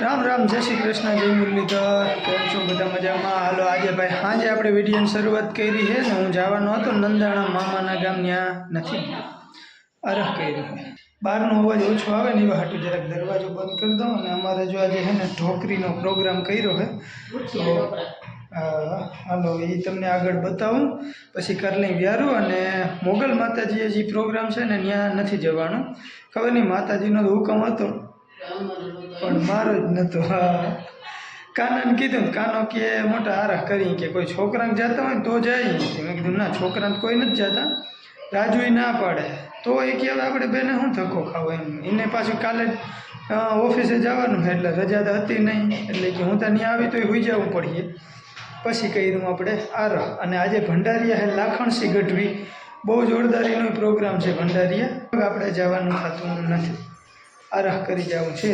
રામ રામ, જય શ્રી કૃષ્ણ, જય મુરલીધર, કેમ છો બધા મજામાં? હાલો, આજે ભાઈ, આજે આપણે વિડીયોની શરૂઆત કરી છે ને, હું જવાનો હતો નંદાણા મામાના ગામ ત્યાં નથી. અરહ કર્યું બહારનો અવાજ ઓછો આવે ને એવા હાટું જરાક દરવાજો બંધ કરી દઉં અને અમારે જો આજે છે ને ઢોકરીનો પ્રોગ્રામ કર્યો છે. તો હાલો, એ તમને આગળ બતાવું. પછી કરલી વ્યારું અને મોગલ માતાજીએ જે પ્રોગ્રામ છે ને, ત્યાં નથી જવાનું. ખબર નહીં, માતાજીનો હુકમ હતો. પણ મારો જ નતો, હા. કાનાને કીધું, કાનો કે મોટા આરા કરી કે કોઈ છોકરાને જતા હોય તો જાય. મેં કીધું, ના, છોકરાને કોઈ નથી જતા. રાજુ ના પાડે. તો એ કે આપણે બેને શું ધક્કો ખાવો એમ? એને પાછું કાલે ઓફિસે જવાનું એટલે રજા તો હતી નહીં. એટલે કે હું તો ત્યાં આવી તોય હોઈ જવું પડીએ પછી કર્યું આપણે આર અને આજે ભંડારીયા હે લાખણસી ગઢવી. બહુ જોરદારીનો પ્રોગ્રામ છે ભંડારીયા. આપણે જવાનું થતું નથી. આરહ કરી જવું છે.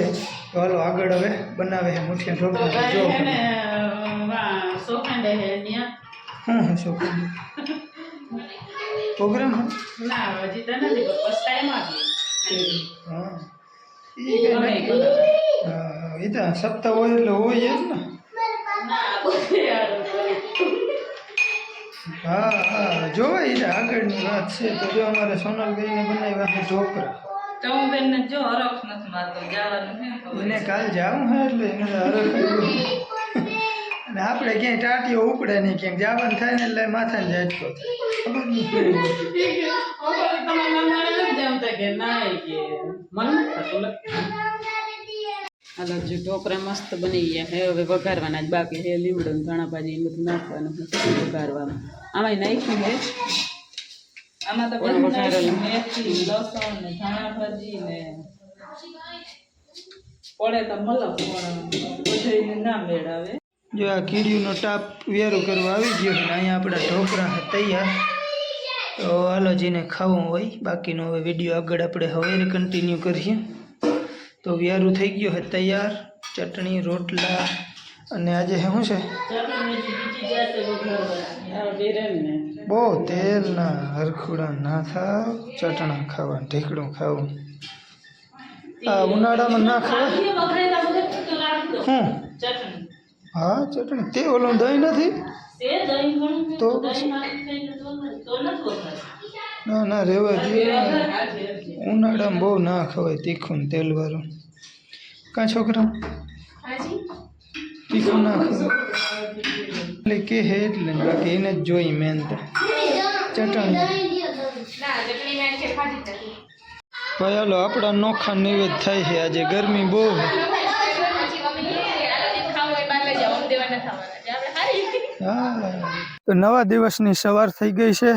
તો હાલો આગળ હવે બનાવે છે મુઠિયા ઢોકળા જો. હા હે શું પ્રોગ્રામ હા? ઈ કઈ નક્કી. હા, એ તો સપ્તાહ હોય એટલે હોય જ ને. હા હા જોવાય આગળની વાત છે. તો જો અમારે સોનલભાઈને બનાવ્યા છે ઢોકળા. એને કાલ જાવું હે એટલે એને તો હરખ કર્યું. અને આપણે ક્યાંય ટાટીઓ ઉપડે નહીં ક્યાંક જવાનું થાય ને એટલે માથાને ઝાટકો નહીં. હાલો જો ઢોકળા મસ્ત બની ગયા હે હવે વઘારવાના જ બાકી હે લીમડો ને ધાણા ભાજી એ બધું નાખવાનું છે. વઘારવાનું. આમાં નાખ્યું હે આમાં તો બધું નાખ્યું. મેથી લસણ ને ધાણા ભાજી ને પડે તો મલક પણ બધું ના મેળાવે. જો આ કીડીનો ટાપ વેરું કરવા આવી ગયો અને અહીંયા આપણા ઢોકળા તૈયાર. તો હાલો જેને ખાવું હોય બાકીનો હવે વીડિયો આગળ આપણે હવે કન્ટિન્યુ કરીએ. તો વ્યારું થઈ ગયું છે તૈયાર. ચટણી રોટલા અને આજે શું છે? બહુ તેલ ના હરખુડા ના થાવ ચટણા ખાવા ઢીકડું ખાવું. આ ઉનાળામાં ના ખાવા? શું હા ચટણી. તે ઓલું દહીં નથી? તે દહીં ઘણું તો દહીં નાખી થઈને તો ન-. ના ના રહેવા જોઈએ. ઉનાળામાં બહુ ના ખવાય તીખું ને તેલવાળું. કાં છોકરા? તીખું ના ખવાય. એટલે કે હે એટલે બાકી એને જ જોઈ મેન તો ભાઈ હાલો આપણા નોખા નિવેદ થાય છે આજે ગરમી બહુ તો નવા દિવસની સવાર થઈ ગઈ છે.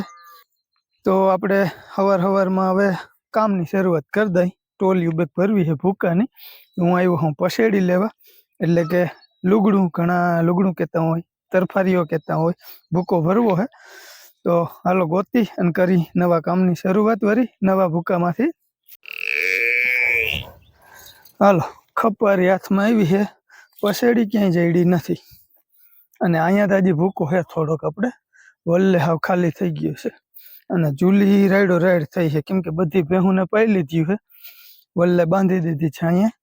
તો આપણે સવાર હવારમાં હવે કામની શરૂઆત કરી દઈ. ટોલિયું બેગ ભરવી છે ભૂકાની. હું આવ્યો, હું પસેડી લેવા. એટલે કે લુગડું, ઘણા લુગડું કહેતા હોય. તરફારીઓ કહેતા હોય, ભૂકો ભરવો છે તો હાલો ગોતી અને કરી નવા કામની શરૂઆત વરી, નવા ભૂકામાંથી. હાલો, ખપારી હાથમાં આવી છે પસેડી ક્યાંય જઈડી નથી. અને અહીંયા તો હજી ભૂકો છે થોડોક આપણે, વલ્લે હાવ ખાલી થઈ ગયો છે. અને જુલી રાયડો રાયડ થઈ છે, કેમ કે બધી ભેહુને પાઈ લીધી છે. વલ્લે બાંધી દીધી છે અહીંયા.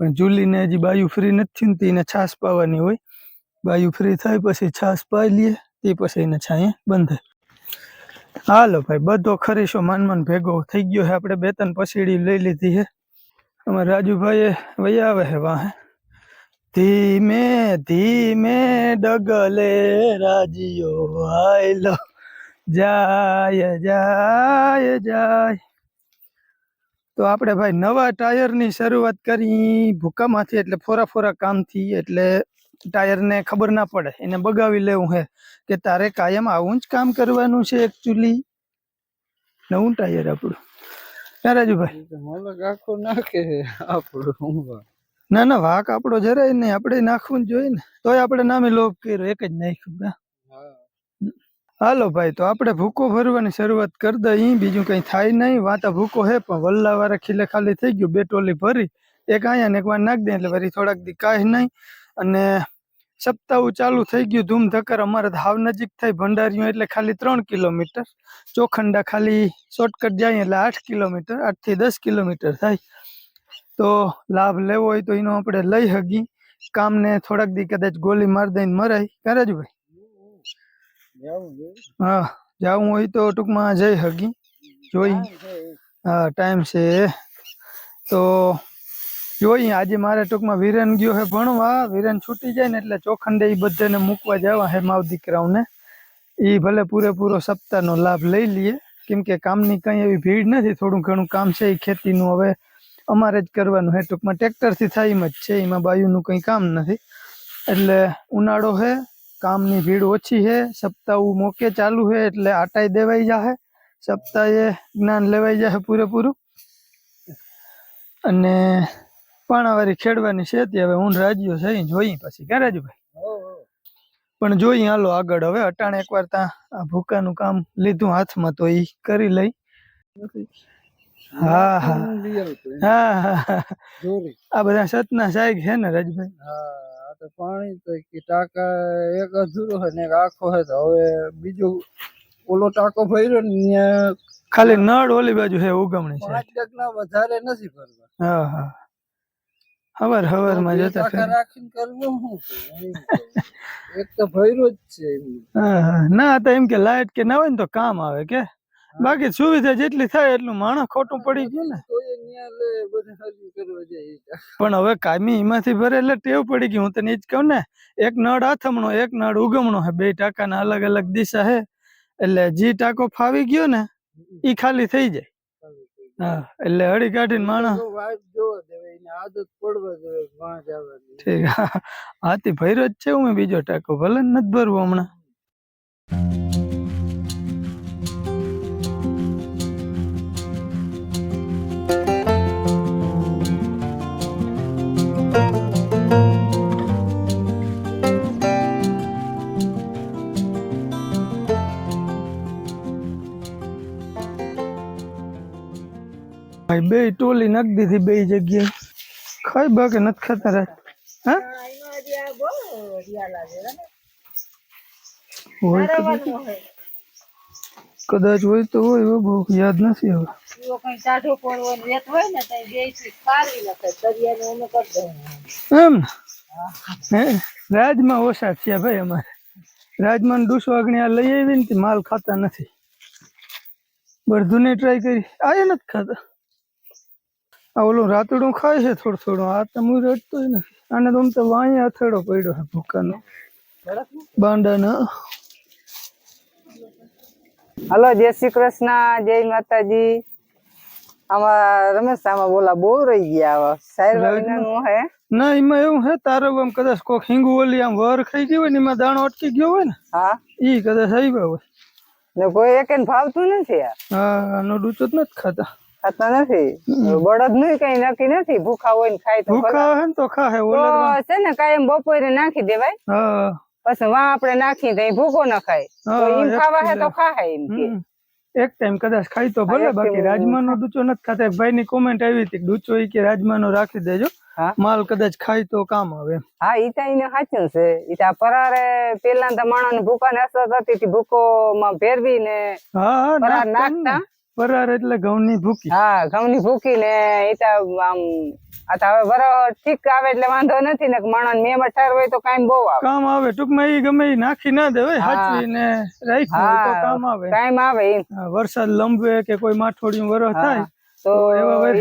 પણ જુલીને હજી બાયું ફ્રી નથી થયું ને તો એને છાશ પાવાની હોય. બાયું ફ્રી થાય પછી છાશ પાઈ લઈએ, તે પછી એને છાંયે બંધાય. હાલો ભાઈ, બધો ખરીશો, માન માન ભેગો થઈ ગયો છે. આપણે બે ત્રણ પસીડી લઈ લીધી છે. અમારે રાજુભાઈએ વૈયા આવે છે વાહે. ધીમે ધીમે ડગલે રાજીઓ આયલો. જાય જાય જાય. તો આપણે ભાઈ નવા ટાયરની શરૂઆત કરી. ભૂકામાંથી એટલે ફોરા ફોરા કામથી એટલે ટાયરને ખબર ના પડે. એને બગાવી લેવું હે કે તારે કાયમ આવું જ કામ કરવાનું છે એકચ્યુઅલી નવું ટાયર આપણું. ક્યાં રાજુભાઈ? આખું નાખે આપણું ના ના વાક આપણો જરાય નહીં. આપણે નાખવું જ જોઈએ ને. તોય આપણે નામે લોભ કર્યો એક જ નાખ્યું. હાલો ભાઈ તો આપણે ભૂકો ભરવાની શરૂઆત કરી દઈ બીજું કંઈ થાય નહીં. વાતા ભૂકો હે પણ વલ્લા વાળા ખીલે ખાલી થઈ ગયું. બે ટોલી ભરી. એક અહીંયા ને એક વાર નાખી દે એટલે વળી થોડાક દી કાંઈ નહીં. અને સપ્તાહ ચાલુ થઈ ગયું ધૂમ ધક્કર અમારે હાવ નજીક થાય ભંડારીઓ એટલે ખાલી ત્રણ કિલોમીટર. ચોખંડા ખાલી શોર્ટકટ જાય એટલે આઠ કિલોમીટર આઠથી દસ કિલોમીટર થાય. તો લાભ લેવો હોય તો એનો આપણે લઈ હગી. કામને થોડાક દી કદાચ ગોલી માર દઈને મરાય. કરે જ ભાઈ હા જવું હોય તો ટૂંકમાં જઈ હગી. જોઈ. હા ટાઈમ છે. તો જોઈએ આજે મારે ટૂંકમાં વિરેન ગયો હે ભણવા, વિરેન છૂટી જાય ને એટલે ચોખંડે એ બધાને મૂકવા જવા હે માવ દીકરાઓને. એ ભલે પૂરેપૂરો સપ્તાહનો લાભ લઈ લઈએ કેમ કે કામની કંઈ એવી ભીડ નથી, થોડું ઘણું કામ છે એ ખેતીનું. હવે અમારે જ કરવાનું હે, ટૂંકમાં ટ્રેક્ટરથી થાય એમ જ છે, એમાં બાયુનું કંઈ કામ નથી. એટલે ઉનાળો હે, કામની ભીડ ઓછી છે સપ્તાહ મોકે ચાલુ છે એટલે આટાઈ દેવાઈ જાહે, સપ્તાહે જ્ઞાન લેવાઈ જાહે પૂરેપૂરું. અને પાણાવાળી ખેડવાની છે તે હવે હું રાજ્યો છે જોઈ પછી. ક્યાં રાજુભાઈ પણ જોઈએ હાલો આગળ હવે. અટાણે એકવાર ત્યાં આ ભૂકાનું કામ લીધું હાથમાં તો ઈ કરી લઈ. હા હા. હા. આ બધા સતના સાહેબ છે ને રાજભાઈ હા તો પાણી તો ટાંકા એક અધૂરો છે ને એક આખો છે તો હવે બીજું ઓલો ટાંકો ભર્યો ને ખાલી નળ ઓલી બાજુ હે ઉગમણી છે. વધારે નથી ભરવા. હા હા. હવાર હવારમાં જતા રાખીને કરવું શું એક તો ભયરો જ છે ના તો એમ કે લાઈટ કે ના હોય ને તો કામ આવે કે. બાકી સુવિધા જેટલી થાય એટલું માણસ ખોટું પડી ગયું ને. પણ હવે કાયમી એમાંથી ભરે એટલે ટેવ પડી ગઈ. હું તને એ જ કહું ને એક નળ આથમણો એક નળ ઉગમણો હે. બે ટાંકાના અલગ અલગ દિશા હે. એટલે જે ટાંકો ફાવી ગયો ને એ ખાલી થઈ જાય. હા એટલે હળી કાઢીને માણસ આદત પડવા દેવાય વાં જવાની. ઠીક હાથી ભૈરો જ છે હું બીજો ટાકો ભલે ને નથી ભરવો હમણાં. બે ટોલી નાખી દીધી બે જગ્યાએ. ખાઈ બાકે નથી ખાતા રાત. હા? કદાચ. હોય તો હોય બહુ યાદ નથી હવે. એમ ને હે. રાજમાં ઓછા થયા ભાઈ અમારે. રાજમાં ડૂસો આગણી આ લઈ આવી ને માલ ખાતા નથી. બધું ટ્રાય કરી. આ નથી ખાતા. આ ઓલું રાતડું ખાય છે થોડું થોડું. આ તો હું રડતો નથી. આને તો તો વાંહે અથડો પડ્યો છે ભૂકાનો. બાંડાનો. હલો જય શ્રી કૃષ્ણ જય માતાજી. આમાં રમેશ આમાં બોલા બહુ રહી ગયા હવે. સાહેબ વિનાનું હે? ના એમાં એવું હે તારો આમ કદાચ કોક હિંગુ ઓલી આમ વર ખાઈ ગયો હોય ને એમાં દાણો અટકી ગયો હોય ને હા. ઈ કદાચ આવ્યા હોય. ને કોઈ એક ભાવતું નથી હા આનો ડૂચો જ નથી ખાતા. ખાતા નથી. બળદનું કઈ નક્કી નથી ભૂખા હોય ને ખાય તો ભૂખા ને તો ખાય તો છે ને કાયમ બપોરે નાખી દેવાય. પછી વા આપણે નાખી તો ભૂખો ન ખાય. તો એમ ખાવા હે તો ખાય એમ કે. એક ટાઈમ કદાચ ખાઈ તો ભલે બાકી રાજમા નો ડૂચો નથી ખાતા. એક ભાઈની કોમેન્ટ આવી હતી ડૂચો ઈ કે રાજમાનો રાખી દેજો. માલ કદાચ ખાય તો કામ આવે હા ઈ તો એને સાચું છે. ઈ તો પરારે પેલા તો માણસ ભૂખા ને અસર થતી હતી. ભૂકો માં ફેરવી ને પરાર નાખતા. પરાર એટલે ઘઉંની ભૂકી. હા ઘઉંની ભૂકી ને તો આમ આ તો હવે બરો ઠીક આવે એટલે વાંધો નથી ને માણસ મેં મઠાર હોય તો કાઈ બહુ આવે. કામ આવે ટૂંકમાં એ ગમે એ નાખી ના દેવે હાચવી ને રાખી તો કામ આવે. કામ આવે વરસાદ લંબે કે કોઈ માઠોડિયું વરસ થાય તો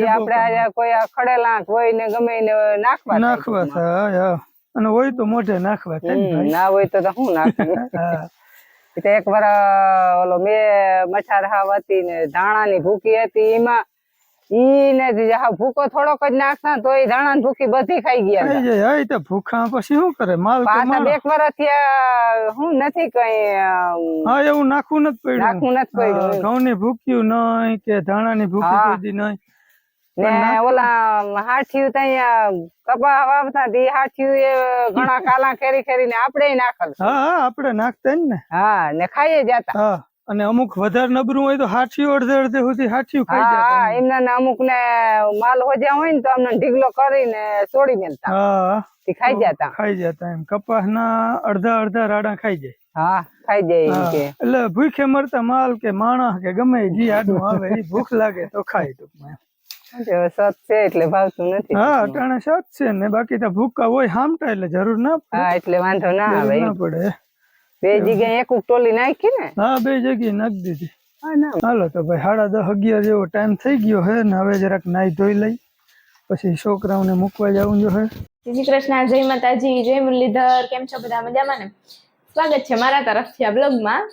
આપણે આજે કોઈ આ ખડેલા હોય ને ગમે એને નાખવા નાખવા થાય અને હોય તો મોઢે નાખવા ને. ના હોય તો હું નાખું? હા. ઈ તો એક વાર ઓલો મે મઠાર હાવ હતી ને ધાણાની ભૂકી હતી એમાં ઈ ને ભૂકો થોડોક જ નાખતા તો એ ધાણાની ભૂકી બધી ખાઈ ગયા તો ભૂખા પછી શું કરે? માલ પાછા. બે વર્ષ હું નથી કઈ હા એવું નાખવું નથી પડ્યું. નાખવું નથી પડ્યું. ઘઉં ની ભૂક્યું નહીં કે ધાણાની ભૂકી હા. કોઈ નહીં. ને ઓલા હાથિયું ત્યાં કપા વાવતા તી. હાથિયું એ ઘણા કાલા ખેરી ખેરીને આપણે નાખલ હા હા આપણે નાખતા ને. હા ને ખાઈએ જતા. હા અને અમુક વધારે નબરું હોય તો હાથીઓ અડધે અડધે સુધી હાથીઓ ખાઈ જતા હા એમના ને અમુક ને માલ હોજ્યા હોય ને તો અમને ઢીગલો કરીને છોડી મેલતા હા તે ખાઈ જતા. ખાઈ જતા એમ. કપાસના અડધા અડધા રાડા ખાઈ જાય. હા ખાઈ જાય એમ કે. એટલે ભૂખે મરતા માલ કે માણસ કે ગમે જે આડું આવે એ ભૂખ લાગે તો ખાય ટૂંકમાં સત છે એટલે ભાવતું નથી. હા અટાણે સાત છે ને બાકી તો ભૂકા હોય હામટા એટલે જરૂર ના પડે. હા એટલે વાંધો ના આવે ના પડે. બે જગ્યાએ એક ટોલી નાખી ને? હા બે જગ્યાએ નાખી દીધી. હાલો તો ભાઈ સાડા દસ અગિયાર જેવો ટાઈમ થઈ ગયો હે ને હવે જરાક નાહી ધોઈ લઈ. પછી છોકરાઓને મૂકવા જવું જો હે જય શ્રી કૃષ્ણ જય માતાજી જય મુરલીધર. કેમ છો બધા મજામાં ને? સ્વાગત છે મારા તરફથી આ બ્લોગમાં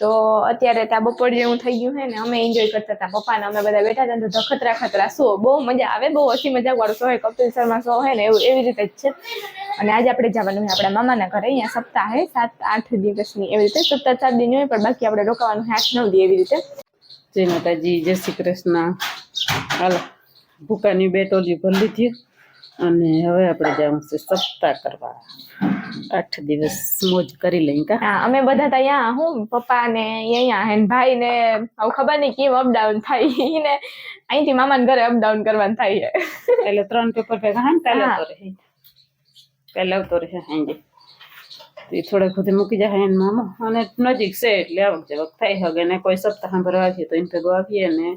તો અત્યારે ત્યાં બપોર જેવું થઈ ગયું છે ને, અમે એન્જોય કરતા હતા પપ્પાને. અમે બધા બેઠા હતા તો ખતરા ખતરા શો? બહુ મજા આવે, બહુ હસી મજાક વાળો શો હોય, કપિલ શર્મા શો હોય ને, એવું, એવી રીતે જ છે. અને આજે આપણે જવાનું છે આપણા મામાના ઘરે, અહીંયા સપ્તાહ હે સાત, આઠ દિવસની એવી રીતે. સપ્તાહ સાત દિન હોય, પણ બાકી આપણે રોકાવાનું આઠ, નવ દી એવી રીતે. જય માતાજી, જય શ્રી કૃષ્ણ. હાલો, ભૂકાની બે ટોલી ભરી લીધી અને હવે આપણે જવું છે સપ્તાહ કરવા. આઠ દિવસ મોજ કરી લઈ કા. અમે બધા ત્યાં હું પપ્પા ને અહીંયા હે ને ભાઈ ને હવે ખબર નહીં કેમ અપડાઉન થાય ને અહીંથી મામા ઘરે અપડાઉન કરવાનું થાય છે. એટલે ત્રણ પેપર ભેગા હા પહેલા તો રહે. પહેલા તો રહે હાંજે. એ થોડાક ખુદે મૂકી જાય એને મામો. અને નજીક છે એટલે આવક જવક થાય હવે ને કોઈ સપ્તાહ ભરવા આવીએ તો એને ભેગો આવીએ ને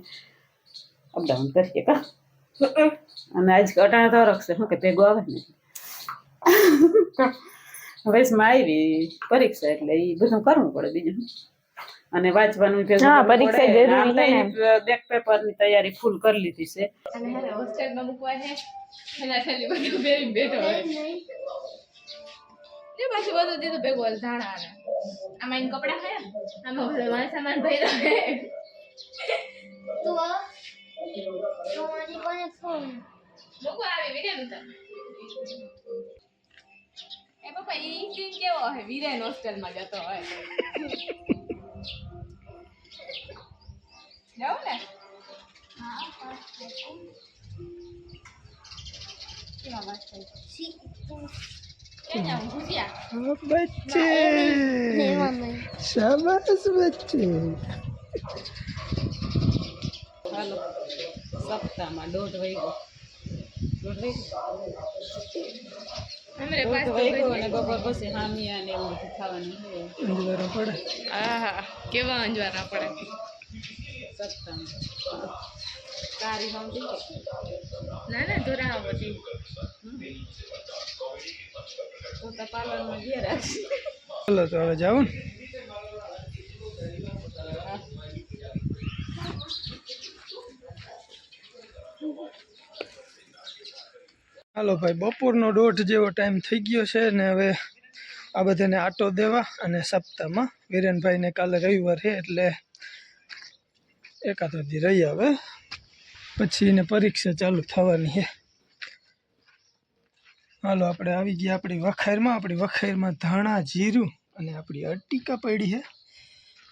અપડાઉન કરીએ કા. અને આજ અટાણા તો રખશે. શું કે ભેગો આવે ને? વયસમાં આવી પરીક્ષા એટલે એ બધું કરવું પડે બીજું. અને વાંચવાનું ભેગું પરીક્ષા જરૂરી તો છે ને. બેક તૈયારી ફૂલ કરી લીધી છે. અને હેને હોસ્ટેલમાં મૂકવા છે. એના થેલી બધું પહેરીને બેઠો હોય. જે પાછું બધું દીધું ભેગું ધાણા આમાં એને કપડાં ખાયા? આમાં બધું મારા સામાન ભર્યો હે મૂકવા આવી વીરેન ઉતાર એ પપ્પા ઈ સીન કેવો હે વીરેન હોસ્ટેલમાં જતો હોય જાઉં ને કેવા વાત ક્યાં જાઉં ભૂસિયા બચ્ચે શાબાશ બચ્ચે હાલો. સપ્તાહમાં દોઢ વાગ્યો. દોઢ વાગ્યો? દોઢ વાગ્યો અને બપોર પછી હામિયા ને એવું બધું ખાવાનું પડે. આહા કેવા અંજવાના પડે? સપ્તાહમાં. કારી સમજી ના ના ધોરા પછી તો તો પાર્લરમાં ગયા રાખશે. ચાલો તો હવે જાઉં ને. હાલો ભાઈ, બપોરનો દોઢ જેવો ટાઈમ થઈ ગયો છે ને હવે આ બધાને આટો દેવા અને સપ્તાહમાં વિરેનભાઈને કાલે રવિવાર છે એટલે એકાદો દી રહી આવે. પછી એને પરીક્ષા ચાલુ થવાની છે. હાલો, આપણે આવી ગયા આપણી વખાઈરમાં આપણી વખાઈરમાં ધાણા જીરું અને આપણી અટીકા પડી છે.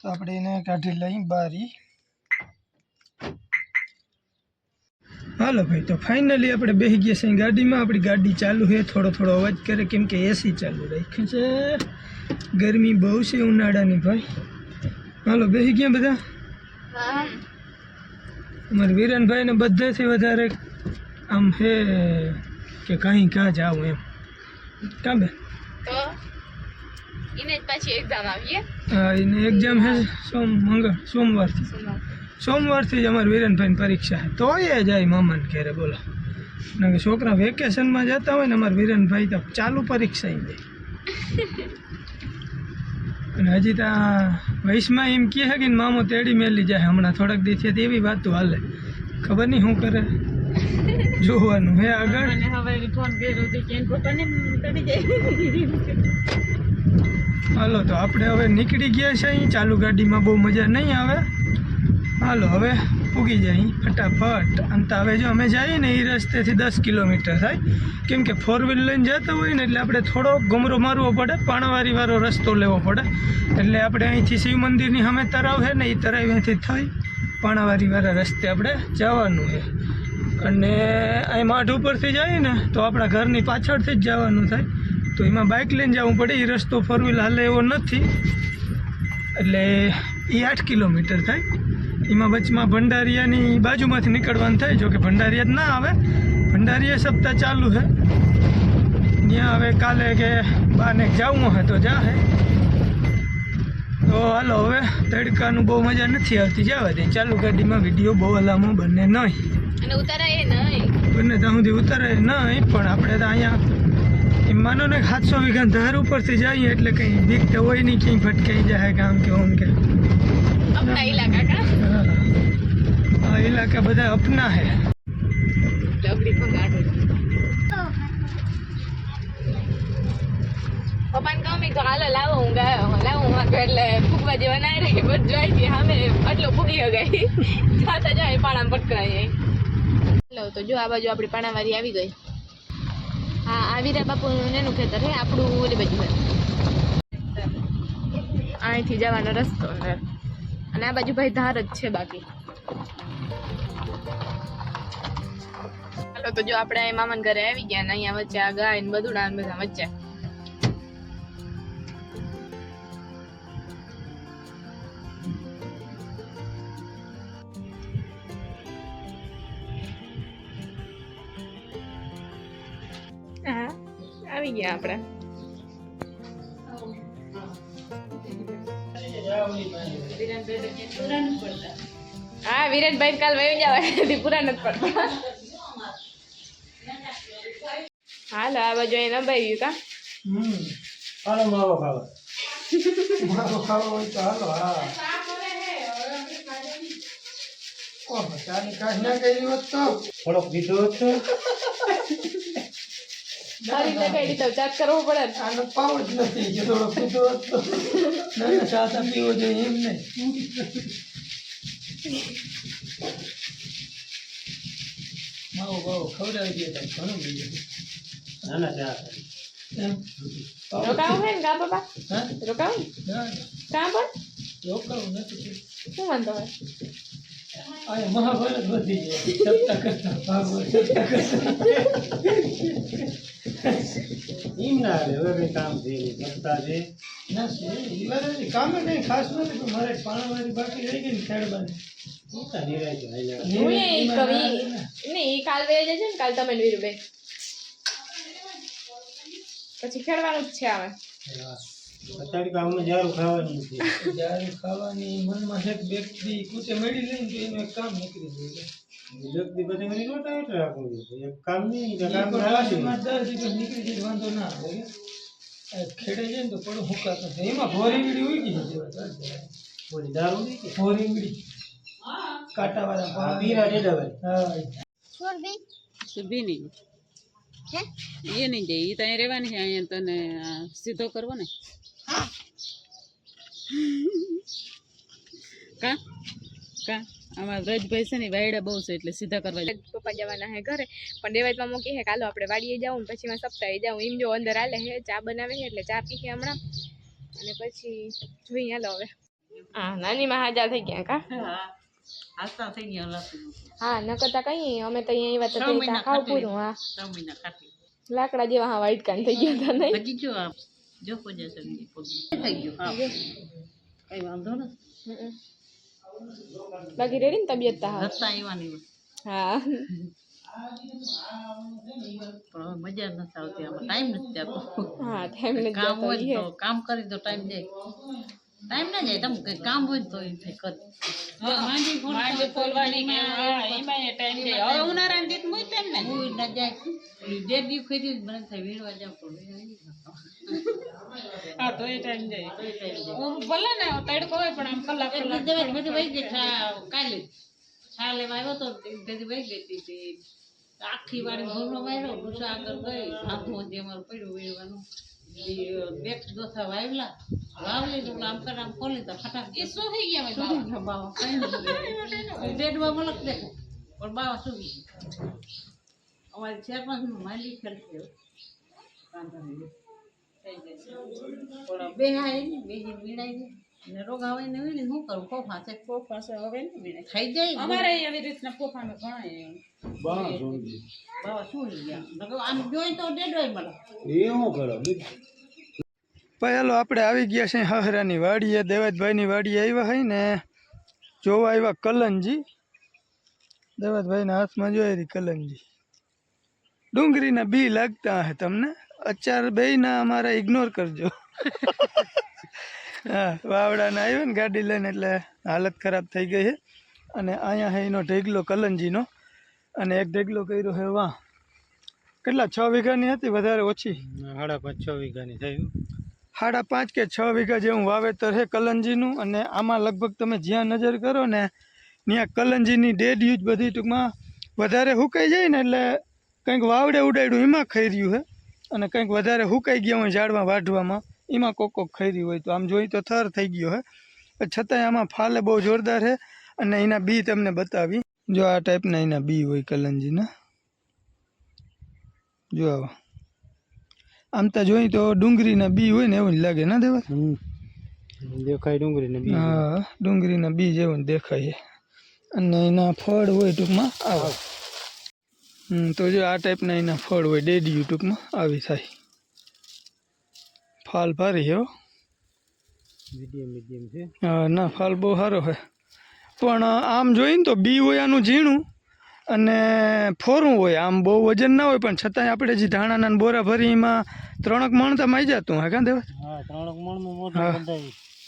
તો આપણે એને કાઢી લઈ બારી. હાલો ભાઈ તો ફાઇનલી આપણે બેસી ગયા છીએ ગાડીમાં. આપણી ગાડી ચાલુ છે થોડો થોડો અવાજ કરે કેમ કે એસી ચાલુ રાખી છે. ગરમી બહુ છે ઉનાળાની ભાઈ. હાલો બેસી ગયા બધા? અમારા વિરનભાઈને બધાથી વધારે આમ હે કે કાંઈ કાં જાવ એમ. કાં બે? તો એને જ પાછી એક્ઝામ આવીએ. હા એને એક્ઝામ છે સોમ મંગળ સોમવારથી. સોમવારથી જ અમારે વીરેનભાઈની પરીક્ષા તો એ જાય મામાને ઘેરે બોલો કે છોકરા વેકેશનમાં જતા હોય ને અમારે વીરેનભાઈ તો ચાલુ પરીક્ષા ય દે અને હજી તો આ વયસમાં એમ કહે છે કે મામો તેડી મેલી જાય હમણાં થોડાક દી છે એવી વાતો હાલે. ખબર નહીં શું કરે. જોવાનું હે આગળ. તો જાય. હાલો તો આપણે હવે નીકળી ગયા છે અહીં. ચાલુ ગાડીમાં બહુ મજા નહીં આવે. હાલો, હવે પૂગી જાય ફટાફટ. અંત હવે જો અમે જઈએ ને એ રસ્તેથી દસ કિલોમીટર થાય. કેમ કે ફોર વ્હીલ લઈને જતા હોય ને એટલે આપણે થોડો ગમરો મારવો પડે પાણાવાળીવાળો રસ્તો લેવો પડે. એટલે આપણે અહીંથી શિવ મંદિરની અમે તરાવ છે ને એ તરાવ અહીંથી થઈ પાણાવાળીવાળા રસ્તે આપણે જવાનું છે અને અહીં માઠ ઉપરથી જઈએ ને, તો આપણા ઘરની પાછળથી જ જવાનું થાય. તો એમાં બાઇક લઈને જવું પડે એ રસ્તો ફોર વ્હીલ હાલે એવો નથી. એટલે એ આઠ કિલોમીટર થાય. એમાં વચમાં ભંડારિયાની બાજુમાંથી નીકળવાનું થાય જો કે ભંડારિયા જ ના આવે. ભંડારિયા સપ્તાહ ચાલુ છે ત્યાં હવે કાલે કે બાને જવું હોય તો જા હે. તો હાલો હવે તડકાનું બહુ મજા નથી આવતી જવા દે. ચાલુ ગાડીમાં વીડિયો બહુ હલામો બંને નહીં. ઉતારાય નહીં. બંને ત્યાં સુધી ઉતારે નહીં પણ આપણે તો અહીંયા એમ માનો ને સાતસો વીઘા ધાર ઉપરથી જઈએ એટલે કંઈ બીક તો હોય નહીં ક્યાંય ભટકાઈ જાય કે આમ કે ઓમ કે. હા. આ ઇલાકા બધા અપના હે ડબડી ભંગાડો પપ્પાને કહું મેં તો હાલો લાવો હું ગાયો લાવો હું આગળ એટલે ફૂગવા જેવા ના રહી બધું જોઈ હતી સામે આટલો ફૂગી ગઈ જાતા જાય પાણા પટકાય લો તો જો આ બાજુ આપણી પાણાવાળી આવી ગઈ હા આ વીરા બાપુનું એનું ખેતર છે આપણું ઓલી બાજુ છે અહીંથી જવાનો રસ્તો અંદર અને આ બાજુ ભાઈ ધાર જ છે બાકી. તો જો આપણે મામાના ઘરે આવી ગયા ને અહીંયા વચ્ચે આ ગાય ને બધું ડાન બધા વચ્ચે. આવી ગયા આપણે. હા, વિરેનભાઈ કાલ વહી જવા પૂરા નથી પડતા. હાલો, આ બાજુ એ નભાઈ ગયું કા? હાલો હા. તો? થોડોક દીધો હતો સારી રીતે કઈ રીતે ચાર્જ કરવો પડે ને. આનો પાવ જ નથી કે થોડોક દીધો હોત. તો ના ના પીવો જોઈએ એમ નહીં માવો બાવો ખવડાવી દે તો ઘણું બીજું ના ના ચા એમ? રોકાવું છે ને કા હા? રોકાવું? ના. કા પણ? રોકાવું નથી. શું વાંધો હોય? આ મહાભારત વધી જાય સત્તા કરતા ભાગવત સત્તા કરતા એમ ના રે હવે કઈ કામ નહીં. સત્તા છે. ના હજી કામે કંઈ ખાસ નથી પણ મારે પાણાવાળી બાકી રહી ગઈ ને ખેડવાની પછી ખેડવાનું જ છે હવે અત્યારે કામમાં જારું ખાવાની છે. જારું ખાવાની મનમાં એક વ્યક્તિ કુતે મળી લઈને તો એનું એક કામ નીકળી જાય વ્યક્તિ પછી મને નોટ આવે તો રાખવું એક કામ નહીં કે કામ પણ મતદાર દસ નીકળી જાય વાંધો ના આવે. ખેડે જાય ને તો પડો હુકાતો થાય એમાં ભોરી વીડી હોય ગઈ છે ભોરી દારૂ નહીં કે? ભોરી વીડી. કાંટાવાળા. પીરા છે ભાઈ હા. સુભી નહીં. એ નહીં જાય એ તો અહીંયા રહેવાની છે અહીંયા તને સીધો કરવો ને. કા? કા? આમાં વ્રજભાઈ છે ને વાયડા બહુ છે એટલે સીધા કરવા જાય. પપ્પા જવાના હે ઘરે. પણ દેવાયતમાં મૂકી હે કાલો આપણે વાડીએ જાઉં ને પછી માં સપ્તાહે જાઉં. એમ જો અંદર હાલે હે ચા બનાવે છે એટલે ચા પી હમણાં. અને પછી જોઈએ હાલો હવે. હા નાની માં હાજા થઈ ગયા કા? આસ્તા થઈ ગયા લાગતું હા ન કરતા કઈ અમે તો અહીંયા આવ્યા તો કઈ ચા ખાવ પૂરું હા. છ મહિના કાઢી લાકડા જેવા હા વાઈટ કાન થઈ ગયા હતા નહીં? હજી જો કોઈ જશે થઈ ગયું. હા. કઈ વાંધો નથી બાકી રેડી ને તબિયત તા હા રસ્તા આવવાની હા. પણ મજા નથી આવતી આમાં. ટાઈમ નથી આપતો હા ટાઈમ ને કામ હોય તો કામ કરી દો ટાઈમ જાય. ટાઈમ ના જાય તમે કઈ કામ હોય તો એ થાય કરી. માંડી ફોલવાની એમાં ટાઈમ જાય હવે ઉનાળાની ટાઈમ ના. જાય જે દી ખરી મને થાય વીણવા જાવ. હા તો એ ટાઈમ જાય. જાય. ભલે ને તડકો હોય પણ આમ કલાક કલાક બધી વહી ગઈ છા કાલે. છા લેવા આવ્યો તો બધી વહી ગઈ હતી આખી વાળી ઘરનો વાયરો ભૂસા આગળ ગઈ. આખું જે મારું પડ્યું વીણવાનું બે દોથા વાવલા. વાવલી તો આમ કર આમ ખોલી તો ફટાક એ શું ગયા બાવા. કઈ ડેડવા મલક દેખો. પણ બાવા શું અમારી ચાર પાંચ ખેલ વાંધો નહીં. થઈ જશે. પણ બે હાય ને બે વીણાય ને ને રોગ આવે ને વીણી શું કરું? ફોફા છે. ફોફા છે હવે ને વીણાય. થઈ જાય અમારે એવી રીતના ફોફાને ઘણા બાવા શું ગયા આમ જોઈ તો ડેડવાય મળે. એ શું કરો? ભાઈ આપણે આવી ગયા છે હહરાની વાડીએ. દેવાજભાઈની વાડીએ આવ્યા હોય ને જોવા આવ્યા કલંજી દેવાજભાઈના હાથમાં જોઈ રહી કલંજી ડુંગળીના બી લાગતા હે તમને? અચાર બેયના અમારા ઇગ્નોર કરજો. હા વાવડાને આવ્યો ને ગાડી લઈને એટલે હાલત ખરાબ થઈ ગઈ છે. અને અહીંયા હે એનો ઢેગલો કલંજીનો. અને એક ઢગલો કર્યો છે વાહ. કેટલા છ વીઘાની હતી વધારે ઓછી? સાડા પાંચ છ વીઘાની થયું સાડા પાંચ કે છ વીઘા જેવું વાવેતર છે કલંજીનું. અને આમાં લગભગ તમે જ્યાં નજર કરો ને ત્યાં કલંજીની ડેડ યુઝ બધી ટૂંકમાં વધારે હુકાઈ જાય ને એટલે કંઈક વાવડે ઉડાડ્યું એમાં ખાઈ રહ્યું છે. અને કંઈક વધારે હુકાઈ ગયા હોય ઝાડમાં વાઢવામાં એમાં કોક કોક ખાઈ હોય તો. આમ જોઈ તો થર થઈ ગયો હે. પણ છતાંય આમાં ફાલે બહુ જોરદાર છે અને એના બી તમને બતાવી. જો આ ટાઈપના એના બી હોય કલંજીના. જો આવા. આમ તો જોઈ તો ડુંગળીના બી હોય ને એવું જ લાગે ના દેવા દેખાય ડુંગળી ને બી. હા ડુંગળીના બી જેવું દેખાય અને એના ફળ હોય ટૂંકમાં આવા. તો જો આ ટાઈપના એના ફળ હોય ડેડિયું ટૂંકમાં આવી થાય. ફાલ ભારી હો મીડિયમ મીડિયમ છે? હા ના ફાલ બહુ સારો છે પણ આમ જોઈને તો બી હોય આનું ઝીણું અને ફોરું હોય આમ બહુ વજન ના હોય પણ છતાંય આપણે જે ધાણાના બોરા ભરી એમાં ત્રણક મણ માઈ જતું હા કાં દેવા?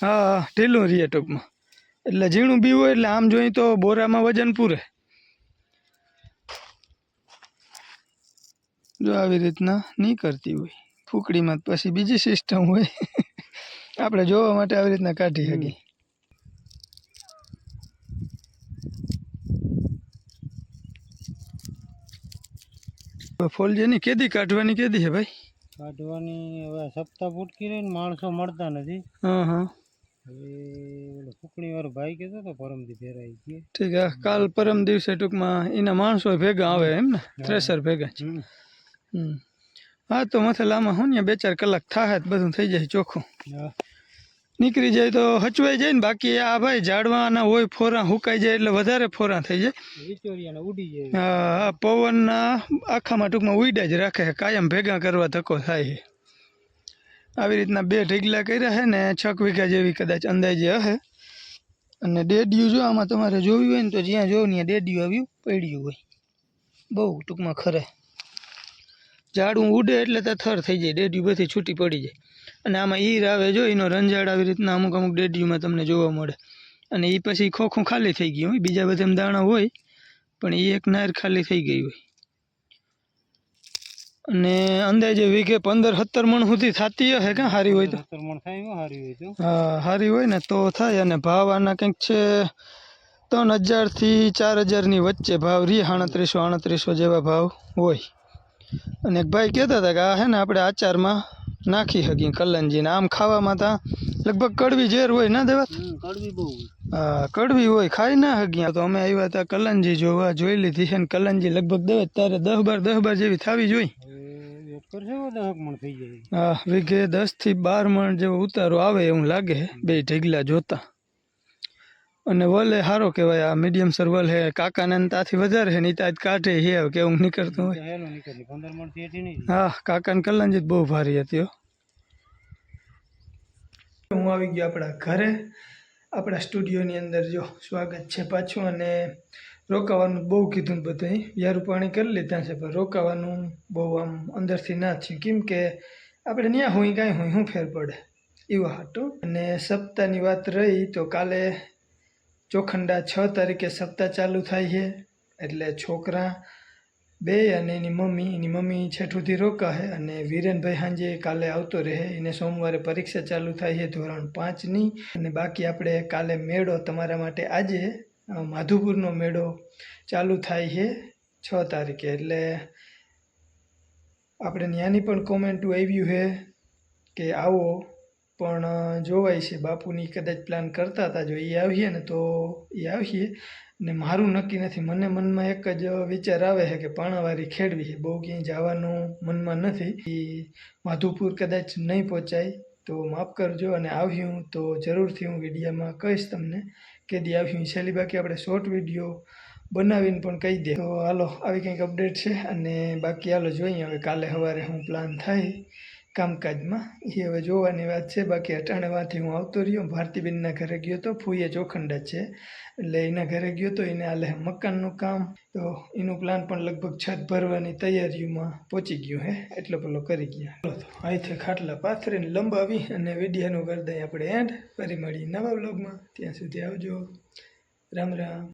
હા ઢીલું રહીએ ટૂંકમાં. એટલે ઝીણું બી હોય એટલે આમ જોઈએ તો બોરામાં વજન પૂરે. જો આવી રીતના નહીં કરતી હોય. ફૂકડીમાં પછી બીજી સિસ્ટમ હોય. આપણે જોવા માટે આવી રીતના કાઢી શકીએ. ફોલજીની કેદી કાઢવાની કેદી છે ભાઈ? કાઢવાની હવે સપ્તાહ ફૂટકી રહીને માણસો મળતા નથી. હા હા. હવે ફૂકણી વાળો ભાઈ કહેતો તો પરમથી ફેરાઈ ગયો ઠીક કાલ પરમ દિવસે ટૂંકમાં એના માણસો ભેગા આવે એમ ને? થ્રેસર ભેગા હા તો મથલામાં હું ને બે ચાર કલાક થાય બધું થઈ જાય ચોખ્ખું. નીકળી જાય તો હચવાઈ જાય ને બાકી આ ભાઈ ઝાડવાના હોય ફોરા હુકાઈ જાય એટલે વધારે ફોરા થઈ જાય. હા પવનના આખામાં ટૂંકમાં ઉડ્યા જ રાખે છે કાયમ ભેગા કરવા ધક્કો થાય છે. આવી રીતના બે ઢીગલા કર્યા છે ને છક વીઘા જેવી કદાચ અંદાજે હશે. અને ડેડિયું જો આમાં તમારે જોયું હોય ને તો જ્યાં જોવું ત્યાં ડેડિયું આવ્યું પડ્યું હોય. બહુ ટૂંકમાં ખરે. ઝાડું ઉડે એટલે તો થર થઈ જાય ડેડિયું બધી છૂટી પડી જાય. અને આમાં ઈર આવે જો એનો રંજાડ આવી રીતના અમુક અમુક ડેડિયુંમાં તમને જોવા મળે. અને એ પછી ખોખું ખાલી થઈ ગયું હોય બીજા બધા દાણા હોય પણ એ એક નાયર ખાલી થઈ ગઈ હોય. અને અંદાજે વીઘે પંદર સત્તર મણ સુધી થતી હશે કાં હારી હોય તો? હા સારી હોય ને તો થાય અને ભાવ આના કંઈક છે ત્રણ હજારથી ચાર હજારની વચ્ચે ભાવ રી આડત્રીસો જેવા ભાવ હોય. અને એક ભાઈ કહેતા હતા કે આ હે ને આપણે આચારમાં નાખી શકીએ કલંજીને. આમ ખાવામાં તા લગભગ કડવી ઝેર હોય ના દેવા? કડવી બહુ હોય. હા કડવી હોય ખાઈ ના હગીયા તો અમે આવ્યા હતા કલંજી જોવા જોઈ લીધી છે ને કલંજી લગભગ દસ ત્યારે દસ બાર દસ બાર જેવી થવી જોઈએ જાય. હા વીઘે દસથી બાર મણ જેવો ઉતારો આવે એવું લાગે બે ઢીગલા જોતા. અને વલે સારો કહેવાય આ મીડિયમ સર વલ હે કાકાને તાથી વધારે હે નહીં તાજ કાઢે હે હવે કેવું નીકળતું હોય. હા કાકાને કલંજી જ બહુ ભારી હતી હો. હું આવી ગયો આપણા ઘરે. આપણા સ્ટુડિયોની અંદર જો સ્વાગત છે પાછું અને રોકાવાનું બહુ કીધું બધું યારું પાણી કરી લીધા છે પણ રોકાવાનું બહુ આમ અંદરથી ના થયું. કેમ કે આપણે ત્યાં હોય કાંઈ હોય શું ફેર પડે? એવું હાટું અને સપ્તાહની વાત રહી તો કાલે ચોખંડા છ તારીખે સપ્તાહ ચાલુ થાય છે. એટલે છોકરા બે અને એની મમ્મી એની મમ્મી છેઠુંથી રોકાશે અને વિરેનભાઈ સાંજે કાલે આવતો રહે. એને સોમવારે પરીક્ષા ચાલુ થાય છે ધોરણ પાંચની. અને બાકી આપણે કાલે મેળો તમારા માટે આજે માધુપુરનો મેળો ચાલુ થાય છે છ તારીખે. એટલે આપણે ત્યાંની પણ કોમેન્ટ આવ્યું છે કે આવો પણ જોવાય છે. બાપુની કદાચ પ્લાન કરતા હતા. જો એ આવીએ ને તો એ આવીએ. ને મારું નક્કી નથી. મને મનમાં એક જ વિચાર આવે છે કે પાણાવારી ખેડવી છે. બહુ ક્યાંય જવાનું મનમાં નથી. એ માધુપુર કદાચ નહીં પહોંચાય, તો માફ કરજો અને આવ્યું તો જરૂરથી હું વિડીયામાં કહીશ તમને કે દી આવ્યું છેલ્લી બાકી આપણે શોર્ટ વીડિયો બનાવીને પણ કહી દે. તો હાલો, આવી કંઈક અપડેટ છે અને બાકી હાલો જોઈએ હવે કાલે સવારે હું પ્લાન થાય. કામકાજમાં. એ હવે જોવાની વાત છે, બાકી અટાણામાંથી હું આવતો રહ્યો. ભારતીબેનના ઘરે ગયો તો ફૂઈએ ચોખંડા છે. એટલે એના ઘરે ગયો તો એને હાલે મકાનનું કામ. તો એનું પ્લાન પણ લગભગ છત ભરવાની તૈયારીઓમાં પહોંચી ગયું હે. એટલો પેલો કરી ગયા. તો અહીંથી ખાટલા પાથરીને લંબાવી અને વિડીયાનું કરી દઈએ આપણે એન્ડ ફરી મળીએ નવા બ્લોગમાં ત્યાં સુધી આવજો. રામ રામ.